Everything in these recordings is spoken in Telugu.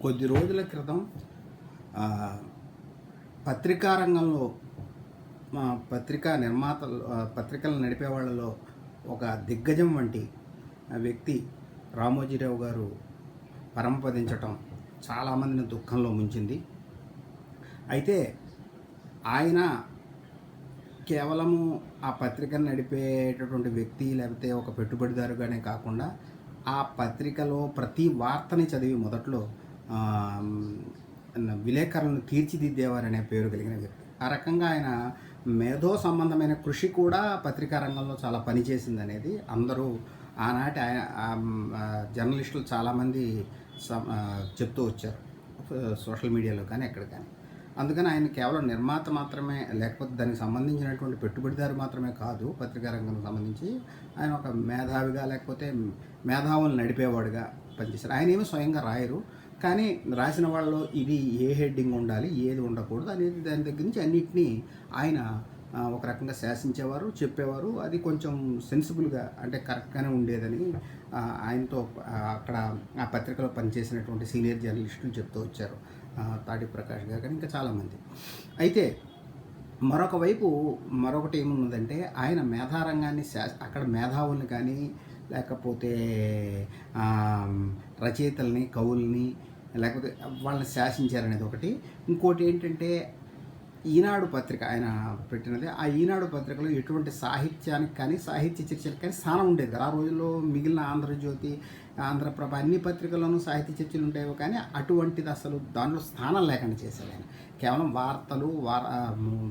కొద్ది రోజుల క్రితం పత్రికా రంగంలో మా పత్రికా నిర్మాతలు పత్రికలు నడిపే వాళ్ళలో ఒక దిగ్గజం వంటి వ్యక్తి రామోజీరావు గారు పరమపదించటం చాలామందిని దుఃఖంలో ముంచింది. అయితే ఆయన కేవలము ఆ పత్రికను నడిపేటటువంటి వ్యక్తి లేకపోతే ఒక పెట్టుబడిదారుగానే కాకుండా ఆ పత్రికలో ప్రతి వార్తని చదివి మొదట్లో విలేకరులను తీర్చిదిద్దేవారనే పేరు కలిగిన వ్యక్తి. ఆ రకంగా ఆయన మేధో సంబంధమైన కృషి కూడా పత్రికా రంగంలో చాలా పనిచేసింది అనేది అందరూ ఆనాటి ఆయన జర్నలిస్టులు చాలామంది చెప్తూ వచ్చారు. సోషల్ మీడియాలో కానీ ఎక్కడ కానీ. అందుకని ఆయన కేవలం నిర్మాత మాత్రమే లేకపోతే దానికి సంబంధించినటువంటి పెట్టుబడిదారు మాత్రమే కాదు పత్రికా రంగానికి సంబంధించి ఆయన ఒక మేధావిగా లేకపోతే మేధావులు నడిపేవాడుగా పనిచేశారు. ఆయన ఏమీ స్వయంగా రాయరు. కానీ రాసిన వాళ్ళలో ఇది ఏ హెడ్డింగ్ ఉండాలి ఏది ఉండకూడదు అనేది దాని దగ్గర నుంచి అన్నిటినీ ఆయన ఒక రకంగా శాసించేవారు చెప్పేవారు. అది కొంచెం సెన్సిబుల్గా అంటే కరెక్ట్గానే ఉండేదని ఆయనతో అక్కడ ఆ పత్రికలో పనిచేసినటువంటి సీనియర్ జర్నలిస్టులు చెప్తూ వచ్చారు. ఆ, తాటి ప్రకాష్ గారు కానీ ఇంకా చాలామంది. అయితే మరొక వైపు మరొకటి ఏమున్నదంటే ఆయన మేధారంగాన్ని శా అక్కడ మేధావుల్ని కానీ లేకపోతే రచయితల్ని కవుల్ని లేకపోతే వాళ్ళని శాసించారనేది ఒకటి. ఇంకోటి ఏంటంటే ఈనాడు పత్రిక ఆయన పెట్టినది ఆ ఈనాడు పత్రికలో ఎటువంటి సాహిత్యానికి కానీ సాహిత్య చర్చలకు కానీ స్థానం ఉండేది ఆ రోజుల్లో మిగిలిన ఆంధ్రజ్యోతి ఆంధ్రప్రభ అన్ని పత్రికల్లోనూ సాహిత్య చర్చలు ఉండేవి కానీ అటువంటిది అసలు దాంట్లో స్థానం లేకుండా చేశారు ఆయన కేవలం వార్తలు వార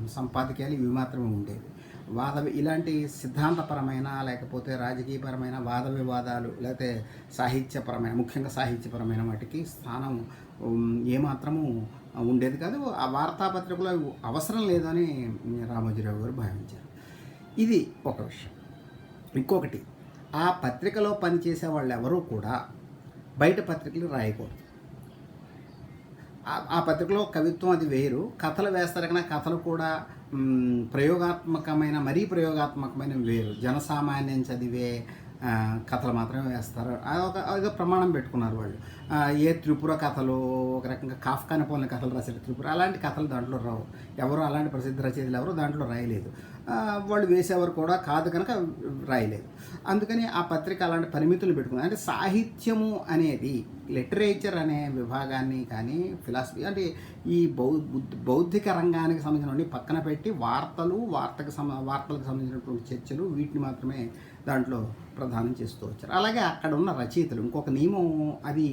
సంపాదకీయాలు ఇవి మాత్రమే ఉండేవి. వాద ఇలాంటి సిద్ధాంతపరమైన లేకపోతే రాజకీయపరమైన వాద వివాదాలు లేకపోతే సాహిత్యపరమైన ముఖ్యంగా సాహిత్యపరమైన వాటికి స్థానం ఏమాత్రము ఉండేది కాదు. ఆ వార్తాపత్రికలో అవసరం లేదని రామోజీరావు గారు భావించారు. ఇది ఒక విషయం. ఇంకొకటి ఆ పత్రికలో పనిచేసే వాళ్ళు ఎవరూ కూడా బయట పత్రికలు రాయకూడదు. ఆ- పత్రికలో కవిత్వం అది వేరు కథలు వేస్తారు కానీ కథలు కూడా ప్రయోగాత్మకమైన మరీ ప్రయోగాత్మకమైన వేరు జనసామాన్యం చదివే కథలు మాత్రమే వేస్తారు. అదొక అదో ప్రమాణం పెట్టుకున్నారు వాళ్ళు. ఏ త్రిపుర కథలు ఒక రకంగా కాఫ్కాని పోలిన కథలు రాశారు త్రిపుర. అలాంటి కథలు దాంట్లో రావు. ఎవరు అలాంటి ప్రసిద్ధ రచయితలు ఎవరు దాంట్లో రాయలేదు. వాళ్ళు వేసేవారు కూడా కాదు కనుక రాయలేదు. అందుకని ఆ పత్రిక అలాంటి పరిమితులు పెట్టుకుంది అంటే సాహిత్యము అనేది లిటరేచర్ అనే విభాగాన్ని కానీ ఫిలాసఫీ అంటే ఈ బౌ బౌద్ధిక రంగానికి సంబంధించినవి పక్కన పెట్టి వార్తలు వార్తకు సంబ వార్తలకు సంబంధించినటువంటి చర్చలు వీటిని మాత్రమే దాంట్లో ప్రధానం చేస్తూ వచ్చారు. అలాగే అక్కడ ఉన్న రచయితలు ఇంకొక నియమం అది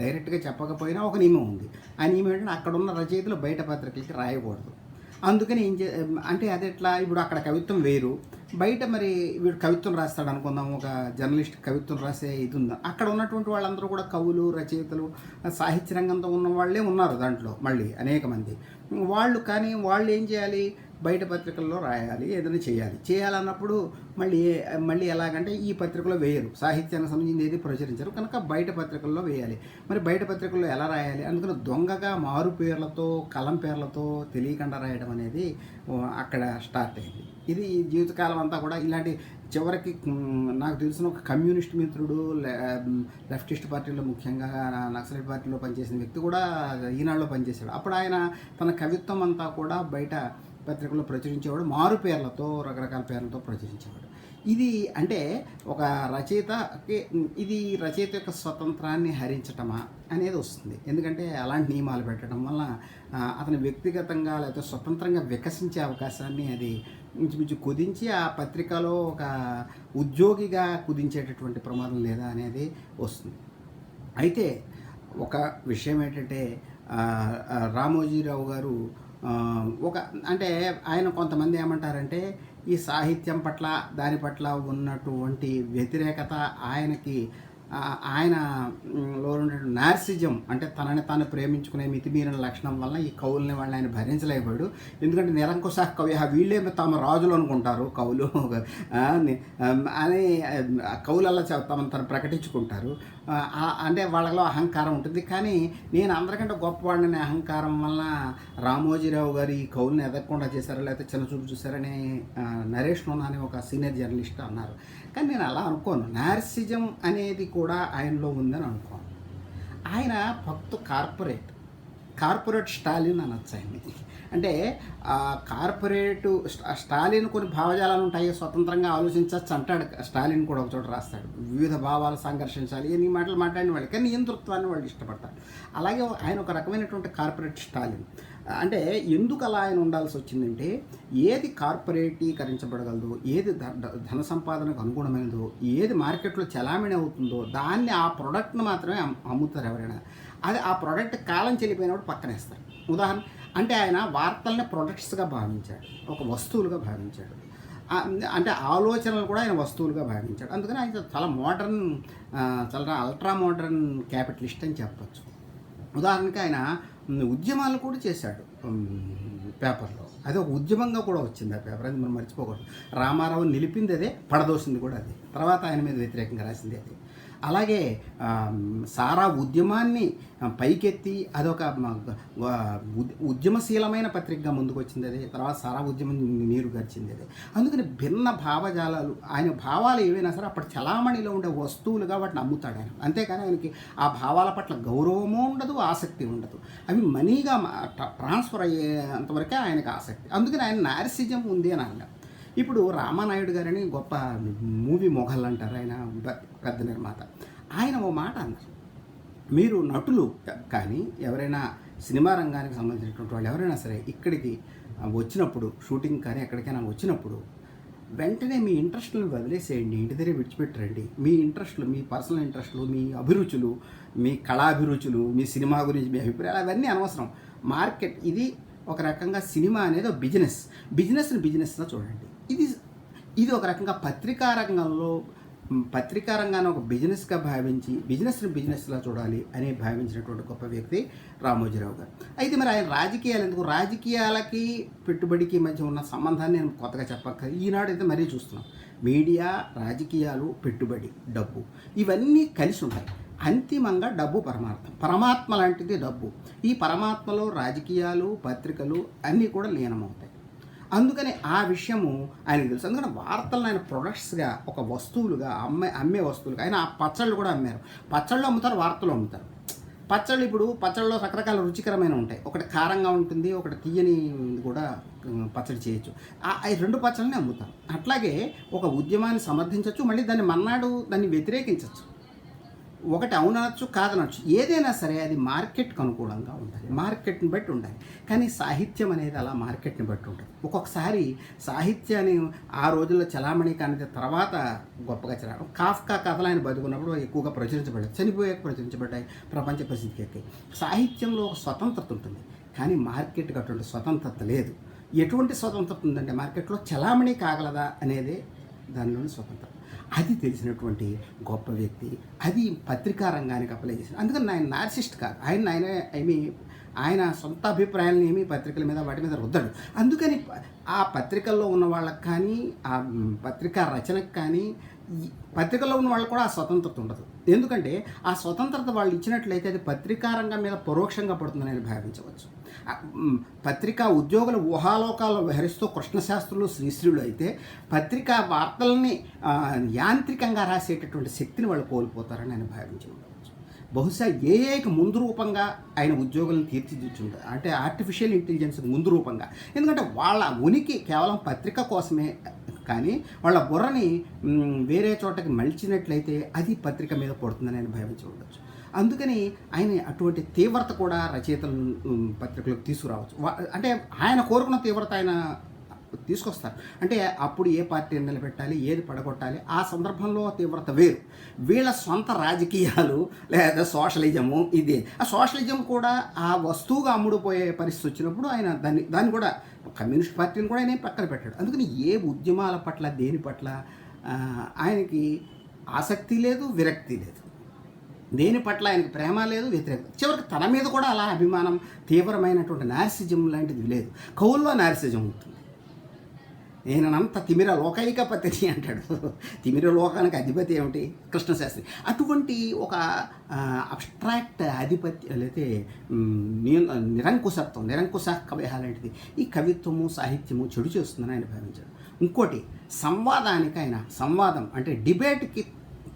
డైరెక్ట్గా చెప్పకపోయినా ఒక నియమం ఉంది. ఆ నియమం ఏంటంటే అక్కడ ఉన్న రచయితలు బయట పత్రికలకి రాయకూడదు. అందుకని ఏం చే అంటే అది ఎట్లా ఇప్పుడు అక్కడ కవిత్వం వేరు. బయట మరి వీడు కవిత్వం రాస్తాడు అనుకుందాం ఒక జర్నలిస్ట్ కవిత్వం రాసే ఇది ఉంది? అక్కడ ఉన్నటువంటి వాళ్ళందరూ కూడా కవులు రచయితలు సాహిత్య రంగంతో ఉన్న వాళ్ళే ఉన్నారు దాంట్లో మళ్ళీ అనేక మంది. వాళ్ళు కానీ వాళ్ళు ఏం చేయాలి? బయట పత్రికల్లో రాయాలి ఏదైనా చేయాలి. చేయాలన్నప్పుడు మళ్ళీ మళ్ళీ ఎలాగంటే ఈ పత్రికలో వేయరు. సాహిత్యానికి సంబంధించి ఏది ప్రచురించరు. కనుక బయట పత్రికల్లో వేయాలి. మరి బయట పత్రికల్లో ఎలా రాయాలి? అందుకని దొంగగా మారు పేర్లతో కలం పేర్లతో తెలియకుండా రాయడం అనేది అక్కడ స్టార్ట్ అయింది. ఇది జీవితకాలం అంతా కూడా ఇలాంటి చివరికి నాకు తెలిసిన ఒక కమ్యూనిస్ట్ మిత్రుడు లెఫ్టిస్ట్ పార్టీలో ముఖ్యంగా నక్సలైట్ పార్టీలో పనిచేసిన వ్యక్తి కూడా ఈనాడులో పనిచేశాడు. అప్పుడు ఆయన తన కవిత్వం అంతా కూడా బయట పత్రికల్లో ప్రచురించేవాడు మారు పేర్లతో రకరకాల పేర్లతో ప్రచురించేవాడు. ఇది అంటే ఒక రచయితకి ఇది రచయిత యొక్క స్వతంత్రాన్ని హరించటమా అనేది వస్తుంది. ఎందుకంటే అలాంటి నియమాలు పెట్టడం వల్ల అతను వ్యక్తిగతంగా లేకపోతే స్వతంత్రంగా వికసించే అవకాశాన్ని అది ఇంచుమించు కుదించి ఆ పత్రికలో ఒక ఉద్యోగిగా కుదించేటటువంటి ప్రమాదం లేదా అనేది వస్తుంది. అయితే ఒక విషయం ఏంటంటే రామోజీరావు గారు ఒక అంటే ఆయన కొంతమంది ఏమంటారంటే ఈ సాహిత్యం పట్ల దాని పట్ల ఉన్నటువంటి వ్యతిరేకత ఆయనకి ఆయన లో నార్సిజం అంటే తనని తాను ప్రేమించుకునే మితిమీరిన లక్షణం వల్ల ఈ కవుల్ని వాళ్ళని ఆయన భరించలేకపోయాడు. ఎందుకంటే నిరంకుశ కవి ఆ వీళ్ళే తమ రాజులు అనుకుంటారు కవులు. అని కవులల్లా తమను తను ప్రకటించుకుంటారు. అంటే వాళ్ళలో అహంకారం ఉంటుంది. కానీ నేను అందరికంటే గొప్పవాడిని అహంకారం వల్ల రామోజీరావు గారు ఈ కవుల్ని ఎదగకుండా చేశారు లేకపోతే చిన్న చూపు చూశారని నరేష్ నోనా అనే ఒక సీనియర్ జర్నలిస్ట్ అన్నారు. కానీ నేను అలా అనుకోను. నార్సిజం అనేది కూడా ఆయనలో ఉందని అనుకోను. ఆయన భక్తు కార్పొరేట్ కార్పొరేట్ స్టాలిన్ అనొచ్చు ఆయన్ని అంటే కార్పొరేటు స్టాలిన్ కొన్ని భావజాలాలు ఉంటాయి స్వతంత్రంగా ఆలోచించవచ్చు అంటాడు స్టాలిన్ కూడా ఒక చోట రాస్తాడు. వివిధ భావాలు సంఘర్షించాలి ఎన్ని మాటలు మాట్లాడిన వాళ్ళు కానీ నియంతృత్వాన్ని వాళ్ళు ఇష్టపడతారు. అలాగే ఆయన ఒక రకమైనటువంటి కార్పొరేట్ స్టాలిన్. అంటే ఎందుకు అలా ఆయన ఉండాల్సి వచ్చిందంటే ఏది కార్పొరేటీకరించబడగలదో ఏది ధన సంపాదనకు అనుగుణమైనదో ఏది మార్కెట్లో చలామణి అవుతుందో దాన్ని ఆ ప్రోడక్ట్ని మాత్రమే అమ్ముతారు ఎవరైనా. అది ఆ ప్రోడక్ట్ కాలం చెల్లిపోయినప్పుడు పక్కనేస్తారు. ఉదాహరణ అంటే ఆయన వార్తల్ని ప్రొడక్ట్స్గా భావించాడు ఒక వస్తువులుగా భావించాడు. అంటే ఆలోచనలు కూడా ఆయన వస్తువులుగా భావించాడు. అందుకని ఆయన చాలా మోడర్న్ చాలా అల్ట్రా మోడర్న్ క్యాపిటలిస్ట్ అని చెప్పచ్చు. ఉదాహరణకి ఆయన ఉద్యమాలు కూడా చేశాడు. పేపర్లో. అది ఒక ఉద్యమంగా కూడా వచ్చింది ఆ పేపర్. అది మనం మర్చిపోకూడదు. రామారావు నిలిపింది అదే పడదోసింది కూడా అదే. తర్వాత ఆయన మీద వ్యతిరేకంగా రాసింది అదే. అలాగే సారా ఉద్యమాన్ని పైకెత్తి అదొక ఉద్యమశీలమైన పత్రికగా ముందుకు అది. తర్వాత సారా ఉద్యమం నీరు గడిచింది అది. అందుకని భిన్న భావజాలాలు ఆయన భావాలు ఏవైనా సరే అప్పటి చలామణిలో ఉండే వస్తువులుగా వాటిని అమ్ముతాడు ఆయన. అంతేకాని ఆయనకి ఆ భావాల పట్ల గౌరవము ఉండదు ఆసక్తి ఉండదు. అవి మనీగా ట్రాన్స్ఫర్ అయ్యేంతవరకే ఆయనకు ఆసక్తి. అందుకని ఆయన నారిసిజం ఉంది అని అన్నారు ఇప్పుడు రామానాయుడు గారని గొప్ప మూవీ మొఘల్ అంటారు ఆయన పెద్ద నిర్మాత. ఆయన ఓ మాట అన్నారు. మీరు నటులు కానీ ఎవరైనా సినిమా రంగానికి సంబంధించినటువంటి వాళ్ళు ఎవరైనా సరే ఇక్కడికి వచ్చినప్పుడు షూటింగ్ కానీ ఎక్కడికైనా వచ్చినప్పుడు వెంటనే మీ ఇంట్రెస్ట్లను వదిలేసేయండి ఇంటి దగ్గర విడిచిపెట్టరండి. మీ ఇంట్రెస్ట్లు మీ పర్సనల్ ఇంట్రెస్ట్లు మీ అభిరుచులు మీ కళాభిరుచులు మీ సినిమా గురించి మీ అభిప్రాయాలు అవన్నీ అనవసరం. మార్కెట్ ఇది ఒక రకంగా సినిమా అనేది ఒక బిజినెస్. బిజినెస్ని బిజినెస్గా చూడండి. ఇది ఇది ఒక రకంగా పత్రికా రంగంలో పత్రికా రంగాన్ని ఒక బిజినెస్గా భావించి బిజినెస్ని బిజినెస్లా చూడాలి అని భావించినటువంటి గొప్ప వ్యక్తి రామోజీరావు గారు. అయితే మరి ఆయన రాజకీయాలు ఎందుకు? రాజకీయాలకి పెట్టుబడికి మధ్య ఉన్న సంబంధాన్ని నేను కొత్తగా చెప్పక్క ఈనాడు అయితే మరీ చూస్తున్నాం. మీడియా రాజకీయాలు పెట్టుబడి డబ్బు ఇవన్నీ కలిసి ఉంటాయి. అంతిమంగా డబ్బు పరమార్థం. పరమాత్మ లాంటిది డబ్బు. ఈ పరమాత్మలో రాజకీయాలు పత్రికలు అన్నీ కూడా లీనమవుతాయి. అందుకని ఆ విషయము ఆయనకు తెలుసు. అందుకని వార్తలను ఆయన ప్రొడక్ట్స్గా ఒక వస్తువులుగా అమ్మే అమ్మే వస్తువులుగా ఆయన ఆ పచ్చళ్ళు కూడా అమ్మారు. పచ్చళ్ళు అమ్ముతారు వార్తలు అమ్ముతారు. పచ్చళ్ళు ఇప్పుడు పచ్చళ్ళలో రకరకాల రుచికరమైన ఉంటాయి. ఒకటి కారంగా ఉంటుంది ఒకటి తీయని కూడా పచ్చడి చేయొచ్చు. ఈ రెండు పచ్చళ్ళని అమ్ముతారు. అట్లాగే ఒక ఉద్యమాన్ని సమర్థించవచ్చు మళ్ళీ దాన్ని మన్నాడు దాన్ని వ్యతిరేకించవచ్చు ఒకటి అవుననొచ్చు కాదనొచ్చు. ఏదైనా సరే అది మార్కెట్కి అనుకూలంగా ఉండాలి. మార్కెట్ని బట్టి ఉండాలి. కానీ సాహిత్యం అనేది అలా మార్కెట్ని బట్టి ఉంటుంది. ఒక్కొక్కసారి సాహిత్యాన్ని ఆ రోజుల్లో చలామణి కానిది తర్వాత గొప్పగా చలా కాఫ్కా కథలు ఆయన బతుకున్నప్పుడు ఎక్కువగా ప్రచురించబడ్డాయి. చనిపోయాక ప్రచురించబడ్డాయి. ప్రపంచ ప్రసిద్ధికి ఎక్కాయి. సాహిత్యంలో ఒక స్వతంత్రత ఉంటుంది. కానీ మార్కెట్కి అటువంటి స్వతంత్రత లేదు. ఎటువంటి స్వతంత్రత ఉందంటే మార్కెట్లో చలామణి కాగలదా అనేదే దానిలోని స్వతంత్రం. అది తెలిసినటువంటి గొప్ప వ్యక్తి. అది పత్రికా రంగానికి అప్లై చేసింది అందుకని ఆయన నార్సిస్ట్ కాదు. ఆయన ఆయన ఏమి ఆయన సొంత అభిప్రాయాలను ఏమి పత్రికల మీద వాటి మీద రుద్దడు. అందుకని ఆ పత్రికల్లో ఉన్న వాళ్ళకి కానీ ఆ పత్రికా రచనకు కానీ ఈ ఉన్న వాళ్ళు కూడా ఆ స్వతంత్రత ఉండదు. ఎందుకంటే ఆ స్వతంత్రత వాళ్ళు ఇచ్చినట్లయితే అది పత్రికా రంగం మీద పరోక్షంగా పడుతుందని భావించవచ్చు. పత్రికా ఉద్యోగుల ఊహాలోకాలు విహరిస్తూ కృష్ణశాస్త్రులు శ్రీశ్రీలు అయితే పత్రికా వార్తల్ని యాంత్రికంగా రాసేటటువంటి శక్తిని వాళ్ళు కోల్పోతారని నేను భావించి ఉండవచ్చు. బహుశా ఏఐకి ముందు రూపంగా ఆయన ఉద్యోగులను తీర్చిదిద్దుంటారు అంటే ఆర్టిఫిషియల్ ఇంటెలిజెన్స్ ముందు రూపంగా. ఎందుకంటే వాళ్ళ ఉనికి కేవలం పత్రిక కోసమే కానీ వాళ్ళ బుర్రని వేరే చోటకి మలిచినట్లయితే అది పత్రిక మీద పడుతుందని ఆయన భావించి ఉండొచ్చు. అందుకని ఆయన అటువంటి తీవ్రత కూడా రచయితలు పత్రికలకు తీసుకురావచ్చు. అంటే ఆయన కోరుకున్న తీవ్రత ఆయన తీసుకొస్తారు. అంటే అప్పుడు ఏ పార్టీని నిలబెట్టాలి ఏది పడగొట్టాలి ఆ సందర్భంలో తీవ్రత వేరు. వీళ్ళ సొంత రాజకీయాలు లేదా సోషలిజము ఇది. ఆ సోషలిజం కూడా ఆ వస్తువుగా అమ్ముడుపోయే పరిస్థితి వచ్చినప్పుడు ఆయన దాన్ని దాన్ని కూడా కమ్యూనిస్ట్ పార్టీని కూడా ఆయన పక్కన పెట్టాడు. అందుకని ఏ ఉద్యమాల పట్ల దేని పట్ల ఆయనకి ఆసక్తి లేదు విరక్తి లేదు. దేని పట్ల ఆయనకి ప్రేమ లేదు వ్యతిరేకత చివరికి తన మీద కూడా అలా అభిమానం తీవ్రమైనటువంటి నార్సిజం లాంటిది లేదు. కవుల్లో నార్సిజం ఉంటుంది. ఈయనంత తిమిర లోకైకపతిని అంటాడు. తిమిర లోకానికి అధిపతి ఏమిటి? కృష్ణశాస్త్రి అటువంటి ఒక అబ్స్ట్రాక్ట్ అధిపతి లేతే నిరంకుశత్వం నిరంకుశ కవిహ లాంటిది ఈ కవిత్వము సాహిత్యము చెడు చేస్తుందని ఆయన భావించాడు. ఇంకోటి సంవాదానికి ఆయన సంవాదం అంటే డిబేట్కి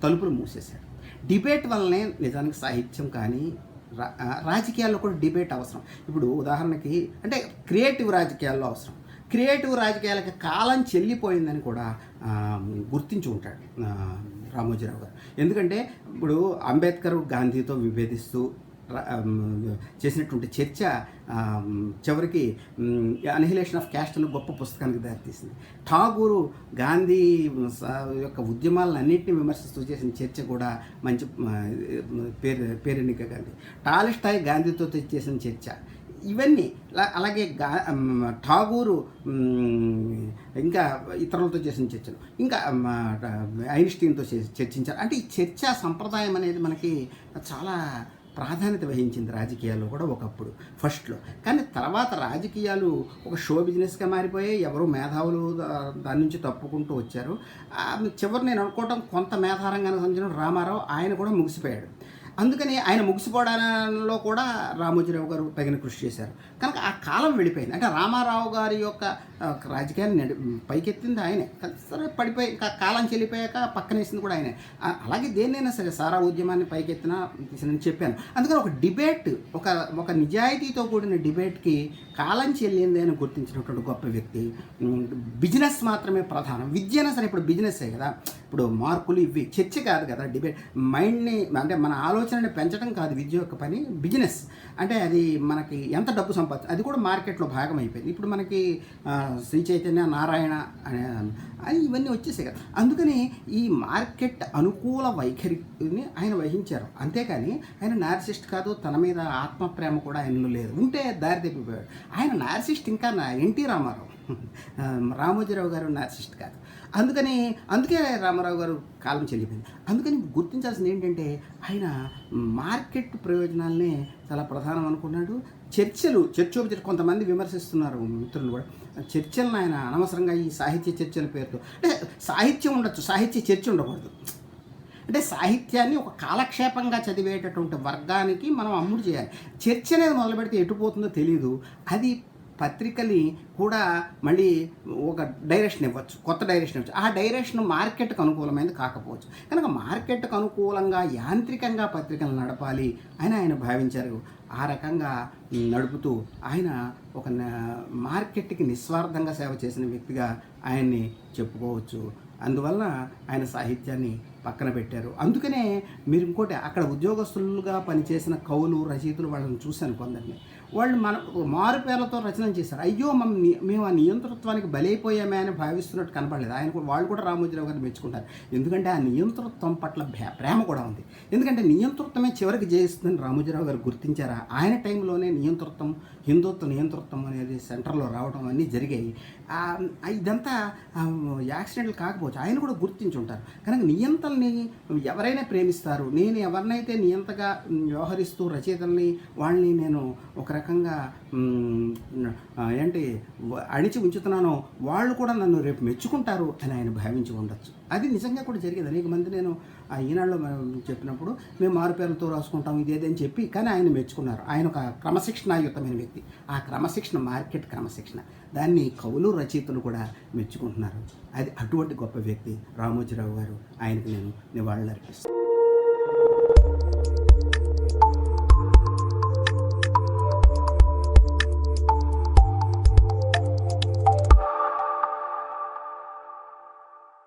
తలుపులు మూసేశాడు. డిబేట్ వల్లనే నిజానికి సాహిత్యం కానీ రా- రాజకీయాల్లో కూడా డిబేట్ అవసరం. ఇప్పుడు ఉదాహరణకి అంటే క్రియేటివ్ రాజకీయాల్లో అవసరం. క్రియేటివ్ రాజకీయాలకు కాలం చెల్లిపోయిందని కూడా గుర్తించి ఉంటాడు రామోజీరావు గారు. ఎందుకంటే ఇప్పుడు అంబేద్కర్ గాంధీతో విభేదిస్తూ చేసినటువంటి చర్చ చివరికి అనిహిలేషన్ ఆఫ్ క్యాస్ట్ అనే గొప్ప పుస్తకానికి దారితీసింది. ఠాగూరు గాంధీ స- యొక్క ఉద్యమాలను అన్నింటినీ విమర్శిస్తూ చేసిన చర్చ కూడా మంచి పేరు పేరెన్నిక గాంధీ. టాలిస్టాయ్ గాంధీతో చేసిన చర్చ. ఇవన్నీ. అలాగే గా ఠాగూరు ఇంకా ఇతరులతో చేసిన చర్చలు. ఇంకా ఐన్స్టీన్తో చర్చించారు. అంటే ఈ చర్చా సంప్రదాయం అనేది మనకి చాలా ప్రాధాన్యత వహించింది రాజకీయాల్లో కూడా ఒకప్పుడు ఫస్ట్లో. కానీ తర్వాత రాజకీయాలు ఒక షో బిజినెస్గా మారిపోయాయి. ఎవరు మేధావులు దాని నుంచి తప్పుకుంటూ వచ్చారు. చివరి నేను అనుకోవటం కొంత మేధారంగానే సంబంధించిన రామారావు ఆయన కూడా ముగిసిపోయాడు. అందుకని ఆయన ముగిసిపోవడంలో కూడా రామోజీరావు గారు తగిన కృషి చేశారు. కనుక ఆ కాలం వెళ్ళిపోయింది. అంటే రామారావు గారి యొక్క రాజకీయాలు రాజకీయాన్ని నడి పైకెత్తింది ఆయనే. సరే పడిపోయి ఇంకా కాలం చెల్లిపోయాక పక్కనేసింది కూడా ఆయనే. అలాగే దేన్నైనా సరే సారా ఉద్యమాన్ని పైకెత్తినా నేను చెప్పాను. అందుకని ఒక డిబేట్ ఒక ఒక నిజాయితీతో కూడిన డిబేట్కి కాలం చెల్లింది అని గుర్తించినటువంటి గొప్ప వ్యక్తి బిజినెస్ మాత్రమే ప్రధానం. విద్య అయినా సరే ఇప్పుడు బిజినెస్సే కదా. ఇప్పుడు మార్కులు ఇవి. చర్చ కాదు కదా డిబేట్. మైండ్ని అంటే మన ఆలోచనని పెంచడం కాదు విద్య యొక్క పని బిజినెస్. అంటే అది మనకి ఎంత డబ్బు సంపాదించ అది కూడా మార్కెట్లో భాగం అయిపోయింది. ఇప్పుడు మనకి శ్రీ చైతన్య నారాయణ అనే ఇవన్నీ వచ్చేసాయి కదా. అందుకని ఈ మార్కెట్ అనుకూల వైఖరిని ఆయన వహించారు. అంతేకాని ఆయన నార్సిస్ట్ కాదు తన మీద ఆత్మప్రేమ కూడా ఆయనలో లేదు. ఉంటే దారి తప్పిపోయాడు. ఆయన నార్సిస్ట్ ఇంకా నా ఎన్టీ రామారావు. రామోజీరావు గారు నార్సిస్ట్ కాదు. అందుకని అందుకే రామారావు గారు కాలం చెల్లిపోయింది అందుకని గుర్తించాల్సింది ఏంటంటే ఆయన మార్కెట్ ప్రయోజనాలనే చాలా ప్రధానం అనుకున్నాడు. చర్చలు చర్చోపచర్చ కొంతమంది విమర్శిస్తున్నారు మిత్రులు కూడా. చర్చలను ఆయన అనవసరంగా ఈ సాహిత్య చర్చల పేరుతో. అంటే సాహిత్యం ఉండొచ్చు సాహిత్య చర్చ ఉండకూడదు. అంటే సాహిత్యాన్ని ఒక కాలక్షేపంగా చదివేటటువంటి వర్గానికి మనం అమ్ముడు చేయాలి. చర్చ అనేది మొదలు పెడితే ఎటు పోతుందో తెలియదు అది పత్రికని కూడా మళ్ళీ ఒక డైరెక్షన్ ఇవ్వచ్చు కొత్త డైరెక్షన్ ఇవ్వచ్చు. ఆ డైరెక్షన్ మార్కెట్కి అనుకూలమైనది కాకపోవచ్చు. కనుక మార్కెట్కి అనుకూలంగా యాంత్రికంగా పత్రికలు నడపాలి అని ఆయన భావించారు. ఆ రకంగా నడుపుతూ ఆయన ఒక మార్కెట్కి నిస్వార్థంగా సేవ చేసిన వ్యక్తిగా ఆయన్ని చెప్పుకోవచ్చు. అందువలన ఆయన సాహిత్యాన్ని పక్కన పెట్టారు. అందుకనే మీరు ఇంకోటి అక్కడ ఉద్యోగస్తులుగా పనిచేసిన కవులు రచయితలు వాళ్ళని చూశాను కొందరిని. వాళ్ళు మన మారు పేర్లతో రచన చేశారు. అయ్యో మమ్ మేము ఆ నియంతృత్వానికి బలైపోయామే అని భావిస్తున్నట్టు కనపడలేదు. ఆయన కూడా వాళ్ళు కూడా రామోజీరావు గారిని మెచ్చుకుంటారు. ఎందుకంటే ఆ నియంతృత్వం పట్ల భే- ప్రేమ కూడా ఉంది. ఎందుకంటే నియంతృత్వమే చివరికి జయిస్తుందని రామోజీరావు గారు గుర్తించారా? ఆయన టైంలోనే నియంతృత్వం హిందుత్వ నియంతృత్వం అనేది సెంటర్లో రావడం అన్నీ జరిగాయి. ఇదంతా యాక్సిడెంట్లు కాకపోవచ్చు. ఆయన కూడా గుర్తించుంటారు. కనుక నియంతల్ని ఎవరైనా ప్రేమిస్తారు. నేను ఎవరినైతే నియంతగా వ్యవహరిస్తూ రచయితల్ని వాళ్ళని నేను ఒక రకంగా ఏంటి అణిచి ఉంచుతున్నానో. వాళ్ళు కూడా నన్ను రేపు మెచ్చుకుంటారు అని ఆయన భావించి ఉండొచ్చు. అది నిజంగా కూడా జరిగేది. అనేక మంది నేను ఆ ఈనాడులో మనం చెప్పినప్పుడు మేము మారుపేర్లతో రాసుకుంటాం ఇదేదని చెప్పి కానీ ఆయన మెచ్చుకున్నారు. ఆయన ఒక క్రమశిక్షణాయుతమైన వ్యక్తి. ఆ క్రమశిక్షణ మార్కెట్ క్రమశిక్షణ. దాన్ని కవులు రచయితలు కూడా మెచ్చుకుంటున్నారు. అది అటువంటి గొప్ప వ్యక్తి రామోజీరావు గారు. ఆయనకు నేను నివాళులు అర్పిస్తాను